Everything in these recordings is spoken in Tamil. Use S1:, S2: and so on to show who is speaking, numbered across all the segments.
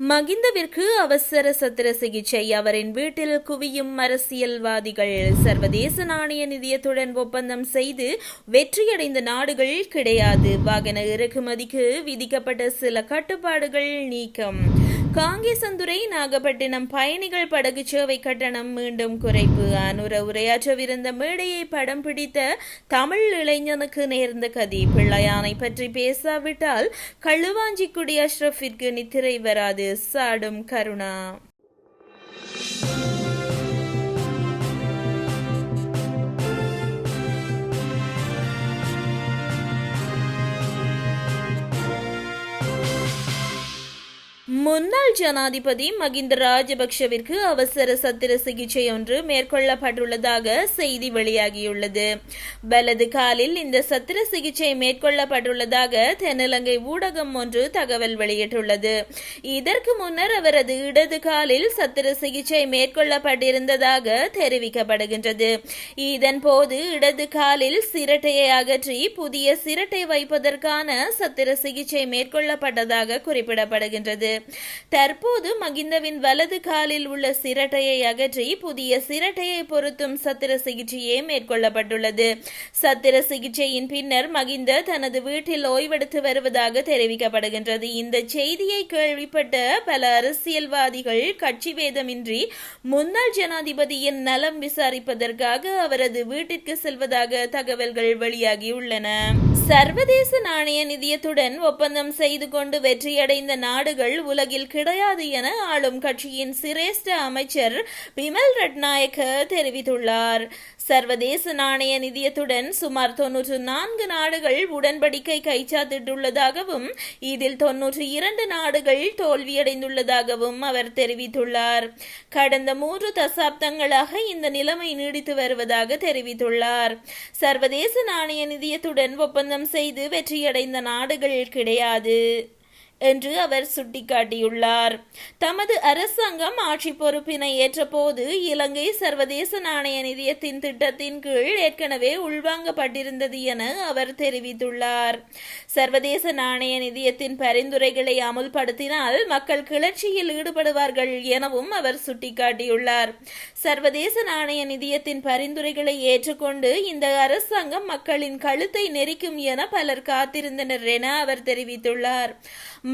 S1: மகிந்தவிற்கு அவசர சத்திர சிகிச்சை. அவரின் வீட்டில் குவியும் அரசியல்வாதிகள். சர்வதேச நாணய நிதியத்துடன் ஒப்பந்தம் செய்து வெற்றியடைந்த நாடுகள் கிடையாது. வாகன இறக்குமதிக்கு விதிக்கப்பட்ட சில கட்டுப்பாடுகள் நீக்கம். காங்கேசந்துறை நாகப்பட்டினம் பயணிகள் படகு சேவை கட்டணம் மீண்டும் குறைப்பு. அனுர உரையாற்றவிருந்த மேடையை படம் பிடித்த தமிழ் இளைஞனுக்கு நேர்ந்த கதி. பிள்ளையானை பற்றி பேசாவிட்டால் களுவாஞ்சிக்குடி அஷ்ரஃபிற்கு நித்திரை வராது. சாடும் கருணா முன்னாள் ஜனாதிபதி மகிந்த ராஜபக்ஷவிற்கு அவசர சத்திர சிகிச்சை ஒன்று மேற்கொள்ளப்பட்டுள்ளதாக செய்தி வெளியாகியுள்ளது. வலது காலில் இந்த சத்திர சிகிச்சை மேற்கொள்ளப்பட்டுள்ளதாக தென்னிலங்கை ஊடகம் ஒன்று தகவல் வெளியிட்டுள்ளது. இதற்கு முன்னர் அவரது இடது காலில் சத்திர சிகிச்சை மேற்கொள்ளப்பட்டிருந்ததாக தெரிவிக்கப்படுகின்றது. இதன் போது இடது காலில் சிரட்டையை அகற்றி புதிய சிரட்டை வைப்பதற்கான சத்திர சிகிச்சை மேற்கொள்ளப்பட்டதாக குறிப்பிடப்படுகின்றது. தற்போது மகிந்தவின் வலது காலில் உள்ள சிரட்டையை அகற்றி புதிய சிரட்டையை பொருத்தும் சத்திர சிகிச்சையே மேற்கொள்ளப்பட்டுள்ளது. சத்திர சிகிச்சையின் பின்னர் மகிந்த தனது வீட்டில் ஓய்வெடுத்து வருவதாக தெரிவிக்கப்படுகின்றது. இந்த செய்தியை கேள்விப்பட்ட பல அரசியல்வாதிகள் கட்சி வேதமின்றி முன்னாள் ஜனாதிபதியின் நலம் விசாரிப்பதற்காக அவரது வீட்டிற்கு செல்வதாக தகவல்கள் வெளியாகியுள்ளன. சர்வதேச நாணய நிதியத்துடன் ஒப்பந்தம் செய்து கொண்டு வெற்றியடைந்த நாடுகள் உலக உலகில் கிடையாது என ஆளும் கட்சியின் சிரேஷ்ட அமைச்சர் பிமல் ரட்நாயக்க தெரிவித்துள்ளார். சர்வதேச நாணய நிதியத்துடன் சுமார் தொன்னூற்று நான்கு நாடுகள் உடன்படிக்கை கைச்சாத்திட்டுள்ளதாகவும் இதில் தொன்னூற்று இரண்டு நாடுகள் தோல்வியடைந்துள்ளதாகவும் அவர் தெரிவித்துள்ளார். கடந்த மூன்று தசாப்தங்களாக இந்த நிலைமை நீடித்து வருவதாக தெரிவித்துள்ளார். சர்வதேச நாணய நிதியத்துடன் ஒப்பந்தம் செய்து வெற்றியடைந்த நாடுகள் கிடையாது. என்று அவர் சுட்டிக்காட்டியுள்ளார். தமது அரசாங்கம் ஆட்சி பொறுப்பினை ஏற்றபோது இலங்கை சர்வதேச நாணய நிதியத்தின் திட்டத்தின் கீழ் ஏற்கனவே உள்வாங்கப்பட்டிருந்தது என அவர் தெரிவித்துள்ளார். சர்வதேச நாணய நிதியத்தின் பரிந்துரைகளை அமுல்படுத்தினால் மக்கள் கிளர்ச்சியில் ஈடுபடுவார்கள் எனவும் அவர் சுட்டிக்காட்டியுள்ளார். சர்வதேச நாணய நிதியத்தின் பரிந்துரைகளை ஏற்றுக்கொண்டு இந்த அரசாங்கம் மக்களின் கழுத்தை நெரிக்கும் என பலர் காத்திருந்தனர் என அவர் தெரிவித்துள்ளார்.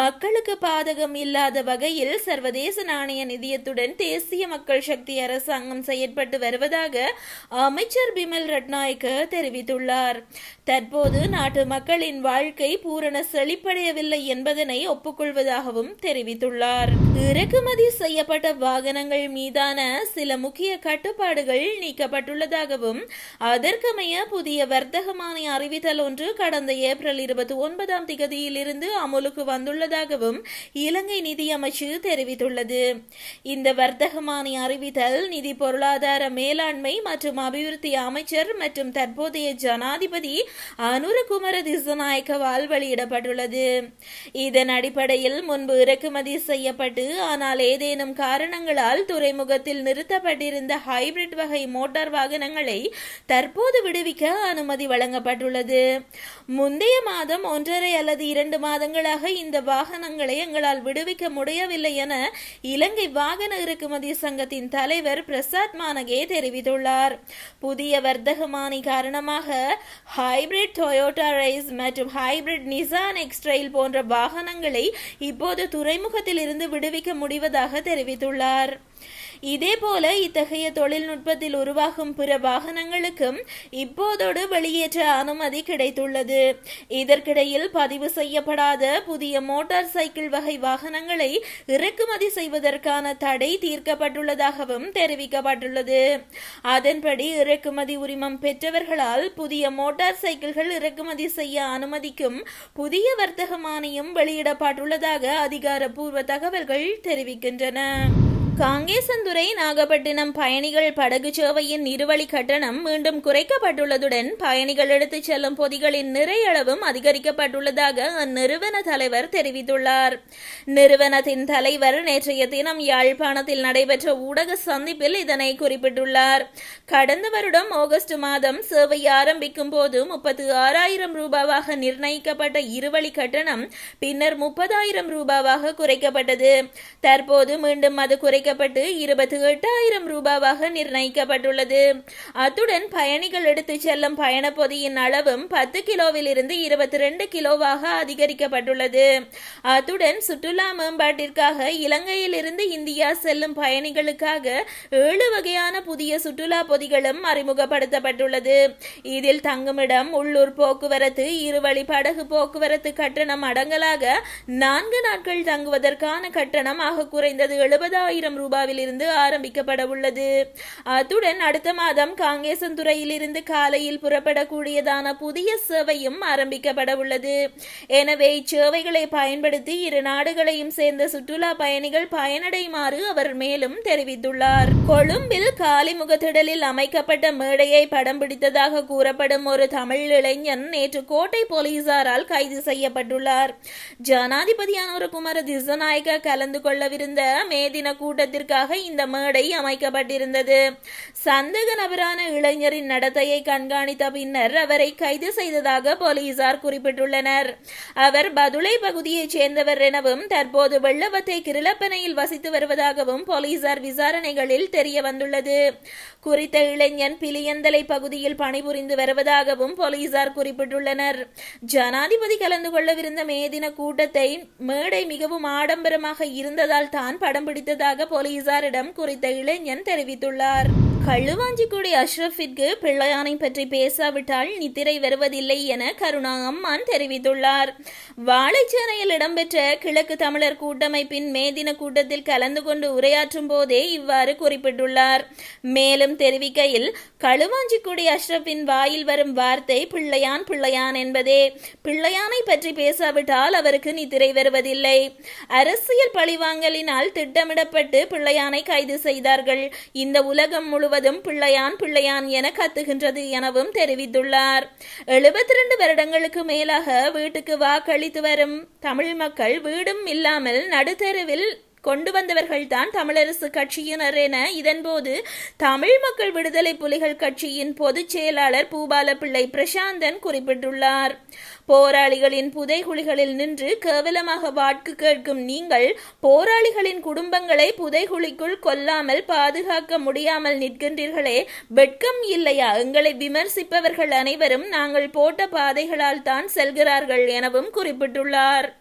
S1: மக்களுக்கு பாதகம் இல்லாத வகையில் சர்வதேச நாணய நிதியத்துடன் தேசிய மக்கள் சக்தி அரசாங்கம் செயற்பட்டு வருவதாக அமைச்சர் பிமல் ரட்நாயக்க தெரிவித்துள்ளார். தற்போது நாட்டு மக்களின் வாழ்க்கை பூரண செழிப்படையவில்லை என்பதனை ஒப்புக்கொள்வதாகவும் தெரிவித்துள்ளார். இறக்குமதி செய்யப்பட்ட வாகனங்கள் மீதான சில முக்கிய கட்டுப்பாடுகள் நீக்கப்பட்டுள்ளதாகவும் அதற்கமைய புதிய வர்த்தகமான அறிவித்தல் ஒன்று கடந்த ஏப்ரல் இருபத்தி ஒன்பதாம் திகதியிலிருந்து அமுலுக்கு வந்துள்ள உள்ளதாகவும் இலங்கை நிதியமைச்சு தெரிவித்துள்ளது. இந்த வர்த்தகமானி அறிவித்தல் நிதி பொருளாதார மேலாண்மை மற்றும் அபிவிருத்தி அமைச்சர் மற்றும் தற்போதைய ஜனாதிபதி அனுரகுமர திசநாயக்கவால் வெளியிடப்பட்டுள்ளது. இதன் அடிப்படையில் முன்பு இறக்குமதி செய்யப்பட்டு ஆனால் ஏதேனும் காரணங்களால் துறைமுகத்தில் நிறுத்தப்பட்டிருந்த ஹைபிரிட் வகை மோட்டார் வாகனங்களை தற்போது விடுவிக்க அனுமதி வழங்கப்பட்டுள்ளது. முந்தைய மாதம் ஒன்றரை அல்லது இரண்டு மாதங்களாக இந்த வாகனங்களை எங்களால் விடுவிக்க முடியவில்லை என இலங்கை வாகன இறக்குமதி சங்கத்தின் தலைவர் பிரசாத் மானகே தெரிவித்துள்ளார். புதிய வர்த்தகமானி காரணமாக ஹைபிரிட் டொயோட்டா ரைஸ் மற்றும் ஹைபிரிட் நிசான் எக்ஸ்ட்ரைல் போன்ற வாகனங்களை இப்போது துறைமுகத்தில் இருந்து விடுவிக்க முடிவதாக தெரிவித்துள்ளார். இதேபோல இத்தகைய தொழில்நுட்பத்தில் உருவாகும் பிற வாகனங்களுக்கும் இப்போதோடு வெளியேற்ற அனுமதி கிடைத்துள்ளது. இதற்கிடையில் பதிவு செய்யப்படாத புதிய மோட்டார் சைக்கிள் வகை வாகனங்களை இறக்குமதி செய்வதற்கான தடை தீர்க்கப்பட்டுள்ளதாகவும் தெரிவிக்கப்பட்டுள்ளது. அதன்படி இறக்குமதி உரிமம் பெற்றவர்களால் புதிய மோட்டார் சைக்கிள்கள் இறக்குமதி செய்ய அனுமதிக்கும் புதிய வர்த்தக மானியம் வெளியிடப்பட்டுள்ளதாக அதிகாரப்பூர்வ தகவல்கள் தெரிவிக்கின்றன. காங்கேசந்துறை நாகப்பட்டினம் பயணிகள் படகு சேவையின் இருவழி கட்டணம் மீண்டும் குறைக்கப்பட்டுள்ளதுடன் பயணிகள் எடுத்துச் செல்லும் பொதிகளின் நிறையளவும் அதிகரிக்கப்பட்டுள்ளதாக அந்நிறுவன தலைவர் தெரிவித்துள்ளார். நிறுவனத்தின் தலைவர் நேற்றைய தினம் யாழ்ப்பாணத்தில் நடைபெற்ற ஊடக சந்திப்பில் இதனை குறிப்பிட்டுள்ளார். கடந்த வருடம் ஆகஸ்ட் மாதம் சேவை ஆரம்பிக்கும் போது முப்பத்து ஆறாயிரம் ரூபாவாக நிர்ணயிக்கப்பட்ட இருவழி கட்டணம் பின்னர் முப்பதாயிரம் ரூபாவாக குறைக்கப்பட்டது. தற்போது மீண்டும் அது குறைக்க குறைக்கப்பட்டு இருபத்தி எட்டாயிரம் ரூபாவாக நிர்ணயிக்கப்பட்டுள்ளது. அத்துடன் பயணிகள் எடுத்துச் செல்லும் பயண பொதியின் அளவும் பத்து கிலோவில் இருந்து இருபத்தி ரெண்டு கிலோவாக அதிகரிக்கப்பட்டுள்ளது. அத்துடன் சுற்றுலா மேம்பாட்டிற்காக இலங்கையில் இருந்து இந்தியா செல்லும் பயணிகளுக்காக ஏழு வகையான புதிய சுற்றுலா பொதிகளும் அறிமுகப்படுத்தப்பட்டுள்ளது. இதில் தங்குமிடம் உள்ளூர் போக்குவரத்து இருவழி படகு போக்குவரத்து கட்டணம் அடங்கலாக நான்கு நாட்கள் தங்குவதற்கான கட்டணம் ஆக குறைந்தது எழுபதாயிரம் ஆயிரம் ரூபாவிலிருந்து ஆரம்பிக்கப்பட உள்ளது அத்துடன் அடுத்த மாதம் காங்கேசன்துறையிலிருந்து காலையில் புறப்படக்கூடியதான புதிய சேவையும் ஆரம்பிக்கப்பட உள்ளது எனவே இச்சேவைகளை பயன்படுத்தி இரு நாடுகளையும் சேர்ந்த சுற்றுலா பயணிகள் பயனடையுமாறு அவர் மேலும் தெரிவித்துள்ளார். கொழும்பில் காலிமுகத்திடலில் அமைக்கப்பட்ட மேடையை படம் பிடித்ததாக கூறப்படும் ஒரு தமிழ் இளைஞன் நேற்று கோட்டை போலீசாரால் கைது செய்யப்பட்டுள்ளார். ஜனாதிபதியான ஒரு குமார திசநாயக கலந்து கொள்ளவிருந்த மே தின கூட்ட கூட்டத்திற்காக இந்த மேடை அமைக்கப்பட்டிருந்தது. சந்தேக நபரான இளைஞரின் நடத்தையை கண்காணித்த பின்னர் அவரை கைது செய்ததாக போலீசார் குறிப்பிட்டுள்ளனர். அவர் பதுளை பகுதியைச் சேர்ந்தவர் எனவும் தற்போது வெள்ளவத்தை கிருளப்பனையில் வசித்து வருவதாகவும் போலீசார் விசாரணைகளில் தெரிய வந்துள்ளது. குறித்த இளைஞன் பிலியந்தலை பகுதியில் பணிபுரிந்து வருவதாகவும் போலீசார் குறிப்பிட்டுள்ளனர். ஜனாதிபதி கலந்து கொள்ளவிருந்த மே தின கூட்டத்தை மேடை மிகவும் ஆடம்பரமாக இருந்ததால் தான் படம் பிடித்ததாக போலீசாரிடம் குறித்த இளைஞன் தெரிவித்துள்ளார். களுவாஞ்சிக்குடி அஷ்ரஃபிற்கு பிள்ளையானை பற்றி பேசாவிட்டால் நித்திரை வருவதில்லை என கருணா அம்மான் தெரிவித்துள்ளார். வாழைச்சேனையில் இடம்பெற்ற கிழக்கு தமிழர் கூட்டமைப்பின் மேதின கூட்டத்தில் கலந்து கொண்டு உரையாற்றும் போதே இவ்வாறு குறிப்பிட்டுள்ளார். மேலும் தெரிவிக்கையில் களுவாஞ்சிக்குடி அஷ்ரஃபின் வாயில் வரும் வார்த்தை பிள்ளையான் பிள்ளையான் என்பதே. பிள்ளையானை பற்றி பேசாவிட்டால் அவருக்கு நித்திரை வருவதில்லை. அரசியல் பழிவாங்கலினால் திட்டமிடப்பட்டு பிள்ளையானை கைது செய்தார்கள். இந்த உலகம் முழு முழுவதும் பிள்ளையான் பிள்ளையான் என கத்துகின்றது எனவும் தெரிவித்துள்ளார். எழுபத்தி ரெண்டு வருடங்களுக்கு மேலாக வீட்டுக்கு வாக்களித்து வரும் தமிழ் மக்கள் வீடும் இல்லாமல் நடுத்தெருவில் கொண்டு வந்தவர்கள் தான் தமிழரசு கட்சியினர் என இதன்போது தமிழ் மக்கள் விடுதலை புலிகள் கட்சியின் பொதுச் செயலாளர் பூபால பிள்ளை பிரசாந்தன் குறிப்பிட்டுள்ளார். போராளிகளின் புதைகுழிகளில் நின்று கேவலமாக வாக்கு கேட்கும் நீங்கள் போராளிகளின் குடும்பங்களை புதைகுழிக்குள் கொல்லாமல் பாதுகாக்க முடியாமல் நிற்கின்றீர்களே வெட்கம் இல்லையா? எங்களை விமர்சிப்பவர்கள் அனைவரும் நாங்கள் போட்ட பாதைகளால் தான் செல்கிறார்கள் எனவும் குறிப்பிட்டுள்ளார்.